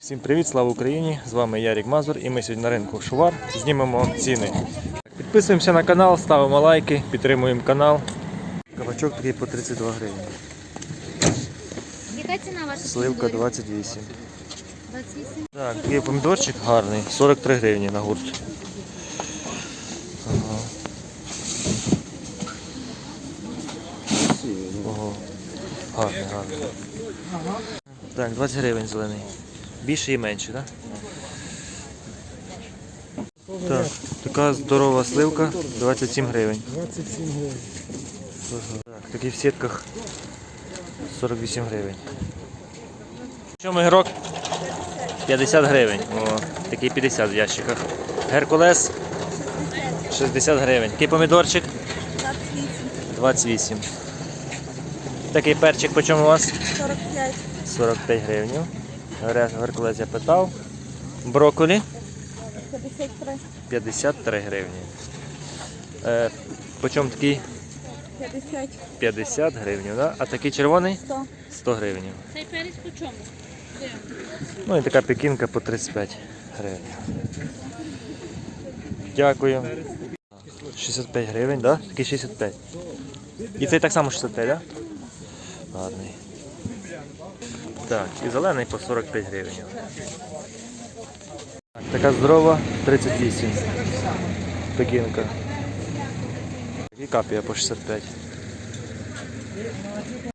Всім привіт, слава Україні! З вами Ярік Мазур і ми сьогодні на ринку Шувар знімемо ціни. Підписуємося на канал, ставимо лайки, підтримуємо канал. Кабачок такий по 32 гривні. Яка ціна ваша? Сливка 28. 28. Так, такий помідорчик гарний, 43 гривні на гурт. Ага. Ого. Гарний, гарний. Так, 20 гривень зелений. Більше і менше, так? Так, така здорова сливка 27 гривень. 27 гривень. Так, такий в сітках 48 гривень. Чому ігрок? 50 гривень. О, такий 50 в ящиках. Геркулес 60 гривень. Такий помідорчик 28. Такий перчик по чому у вас? 45, 45 гривень. Гер- Геркулес я питав. Брокколі 53, 53 гривні. Е, по чому такий? 50, 50 гривень, да? а такий червоний 100. 100 гривень. Цей перець по чому? Ну і така пекінка по 35 гривень. Дякую. 65 гривень, так? Да? Такий 65. І цей так само 65, так? Да? Гарний. Так, і зелений по 45 гривень. Так, така здорова 38. Пекінка. І капія по 65.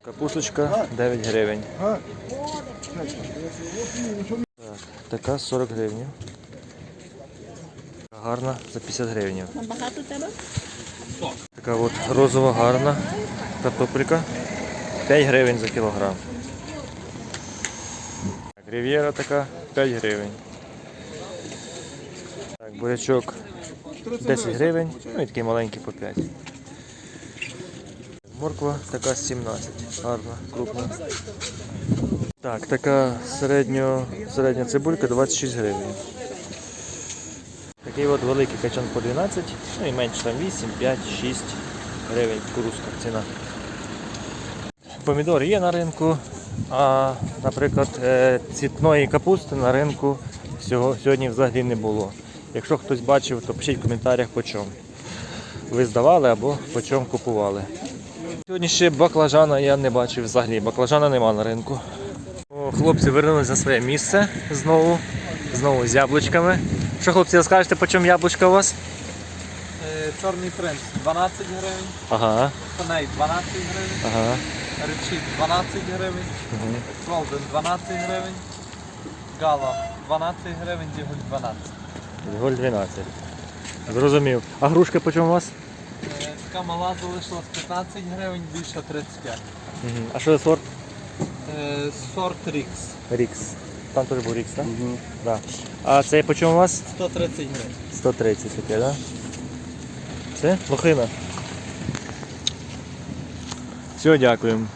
Капусточка 9 гривень. Так, така 40 гривень. Гарна за 50 гривень. Набагато тебе? Така от розова гарна картопелька. 5 гривень за кілограм. Рів'єра така 5 гривень. Так, бурячок 10 гривень, ну і такий маленький по 5. Морква така 17. Гарна, крупна. Так, така середньо, середня цибулька 26 гривень. Такий от великий качан по 12, ну і менше там 8, 5, 6 гривень кукурузка ціна. Помідори є на ринку, а, наприклад, е, цвітної капусти на ринку сьогодні взагалі не було. Якщо хтось бачив, то пишіть в коментарях по чому. Ви здавали або по чому купували. Сьогодні ще баклажана я не бачив взагалі. Баклажана нема на ринку. О, хлопці вернулись на своє місце знову, знову з яблучками. Що, хлопці, розкажете, по чому яблучка у вас? Е, Чорний принц 12 гривень, Ага, Фаней 12 гривень, ага. Речі 12 гривень. Голден 12 гривень, Гала 12 гривень, Дігуль 12. Голь 12. Зрозумів. А грушка по чому у вас? Е, Така мала залишилась 15 гривень, більша 35. Угу. А що за сорт? Е, Сорт Рікс Рікс. Там теж був Рікс, так? Да. А це по чому у вас? 130 гривень. 130 таке, так? Да? Це лохина. Все, дякуємо.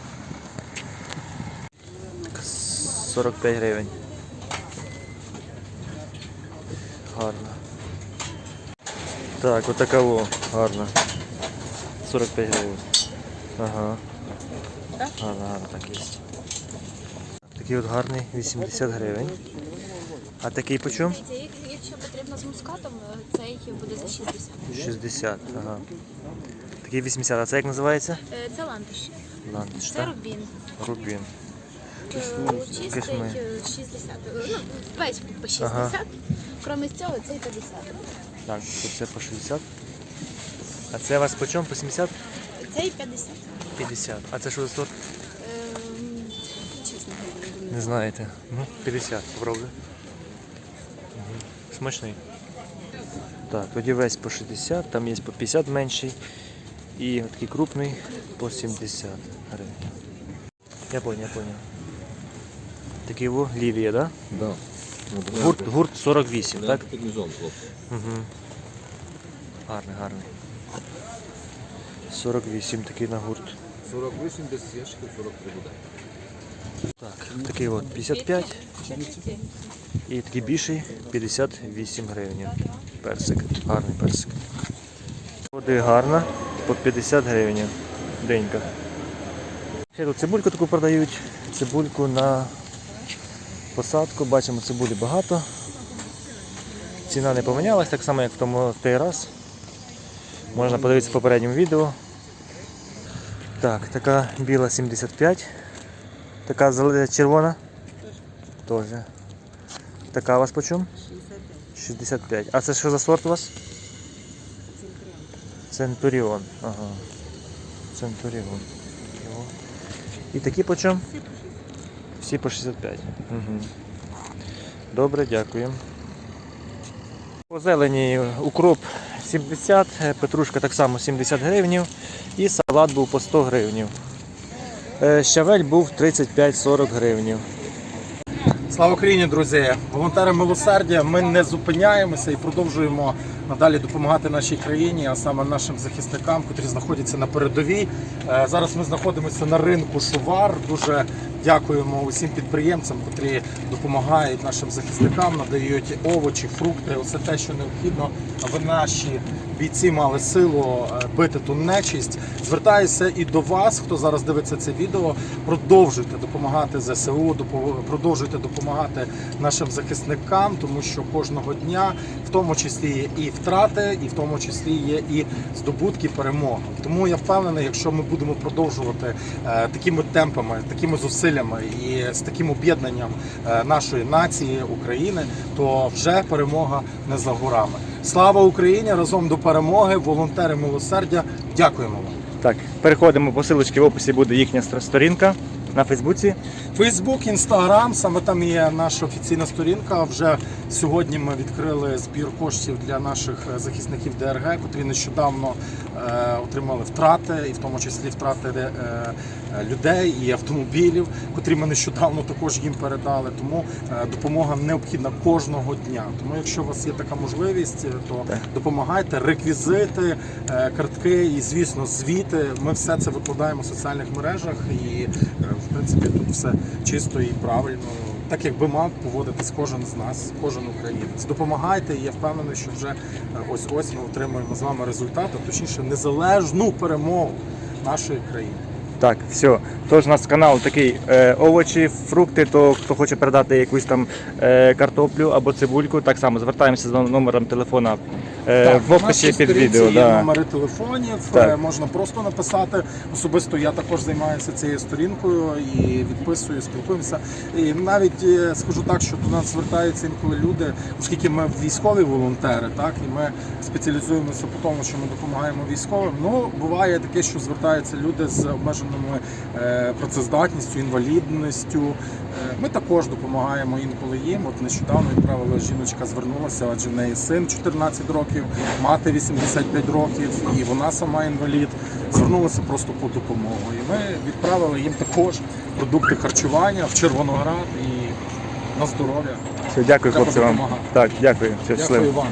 45 гривень. Гарно. Так, отака во, гарна. 45 гривень. Ага. Гарно, гарно так є. Такий от гарний 80 гривень. А такий по чому? Якщо потрібно з мускатом, цей буде за 60. 60, ага. Такий 80, а це як називається? Е, Це ландиш. Ландиш, Це так? рубін. Рубін. Е, Чистий е, 60. Ну, весь по 60. Ага. Крім цього, цей 50. Так, це по 60. А це у вас по чому? По 70? Цей 50. 50. А це що за сорт? Ем, Чесно. Не знаєте. Ну, 50, попробуй. Угу. Смачний. Так, тоді весь по 60, там є по 50 менший. І такий крупний по 70 гривень. Я понял, я понял. Такий во, лілія, да? Да. Ну, Гурт, гурт 48, так? Під низом, хлопці. Угу. Гарний, гарний. 48 такий на гурт. 48 без ящиків, 43 буде. Так, такий от 55 і такий більший 58 гривень. Персик. Гарний персик. Води гарна, по 50 гривень. Денька. Тут цибульку таку продають. Цибульку на посадку. Бачимо, цибулі багато. Ціна не помінялась, так само, як в тому той раз. Можна подивитися в попередньому відео. Так, така біла 75. Така червона. Теж. Така у вас по чому? 65. А це що за сорт у вас? Центуріон. Ага. Центуріон. Його. І такі по чому? Всі по 65. Угу. Добре, дякую. По зелені укроп 70, е, петрушка так само 70 гривнів і салат був по 100 гривнів. Е, Щавель був 35-40 гривнів. Слава Україні, друзі! Волонтери милосердя. Ми не зупиняємося і продовжуємо надалі допомагати нашій країні, а саме нашим захисникам, котрі знаходяться на передовій. Е, Зараз ми знаходимося на ринку Шувар. Дуже дякуємо усім підприємцям, котрі допомагають нашим захисникам, надають овочі, фрукти, усе те, що необхідно, аби наші бійці мали силу е, бити ту нечисть. Звертаюся і до вас, хто зараз дивиться це відео. Продовжуйте допомагати ЗСУ, продовжуйте допомагати нашим захисникам, тому що кожного дня, в тому числі є і втрати, і в тому числі є і здобутки перемоги. Тому я впевнений, якщо ми будемо продовжувати е, такими темпами, такими зусиллями і з таким об'єднанням е, нашої нації України, то вже перемога не за горами. Слава Україні! Разом до перемоги! Волонтери милосердя! Дякуємо вам! Так, переходимо по силочці в описі буде їхня сторінка на Фейсбуці. Фейсбук, інстаграм, саме там є наша офіційна сторінка. Вже сьогодні ми відкрили збір коштів для наших е, захисників ДРГ, котрі нещодавно е, отримали втрати, і в тому числі втрати е, е, людей і автомобілів, котрі ми нещодавно також їм передали. Тому е, допомога необхідна кожного дня. Тому, якщо у вас є така можливість, е, то допомагайте, реквізити, е, картки і, звісно, звіти. Ми все це викладаємо в соціальних мережах, і принципі тут все чисто і правильно. Так як би мав поводитись кожен з нас, кожен українець. Допомагайте, і я впевнений, що вже ось ось ми отримуємо з вами результат, а точніше незалежну перемогу нашої країни. Так, все. Тож у нас канал такий е, овочі, фрукти, то хто хоче передати якусь там е, картоплю або цибульку, так само звертаємося за номером телефона е, Так, в описі під відео. Є номери телефонів, Так. е, можна просто написати. Особисто я також займаюся цією сторінкою і відписую, спілкуємося. І навіть е, скажу так, що до нас звертаються інколи люди, оскільки ми військові волонтери, так і ми спеціалізуємося по тому, що ми допомагаємо військовим. Ну буває таке, що звертаються люди з обмеженими е, працездатністю, інвалідністю. Е, Ми також допомагаємо інколи їм. От нещодавно відправила жіночка, звернулася, адже в неї син 14 років, мати 85 років, і вона сама інвалід. Звернулася просто по допомогу. І ми відправили їм також продукти харчування в Червоноград і на здоров'я. Все, дякую, Треба хлопці, вам. допомагати. Так, дякую. Все, Дякую вам.